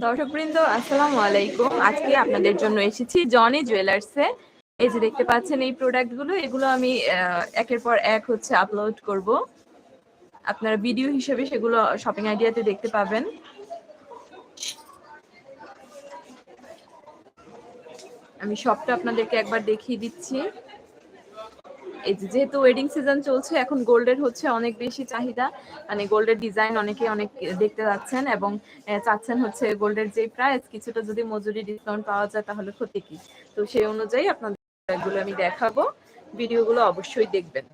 দর্শকবৃন্দ, আসসালামু আলাইকুম। আজকে আপনাদের জন্য এসেছি জনি জুয়েলার্সে এই যে দেখতে পাচ্ছেন এই প্রোডাক্টগুলো এগুলো আমি একের পর এক হচ্ছে আপলোড করব। আপনারা ভিডিও হিসেবে সেগুলো শপিং আইডিয়াতে দেখতে পাবেন। আমি সবটা আপনাদেরকে একবার দেখিয়ে দিচ্ছি। এই যেহেতু ওয়েডিং সিজন চলছে, এখন গোল্ডের হচ্ছে অনেক বেশি চাহিদা। মানে গোল্ডের ডিজাইন অনেকে অনেক দেখতে যাচ্ছেন এবং চাচ্ছেন হচ্ছে গোল্ডের যে প্রাইস কিছুটা যদি মজুরি ডিসকাউন্ট পাওয়া যায় তাহলে ক্ষতি কি? তো সেই অনুযায়ী আপনাদের এগুলো আমি দেখাবো। ভিডিওগুলো অবশ্যই দেখবেন।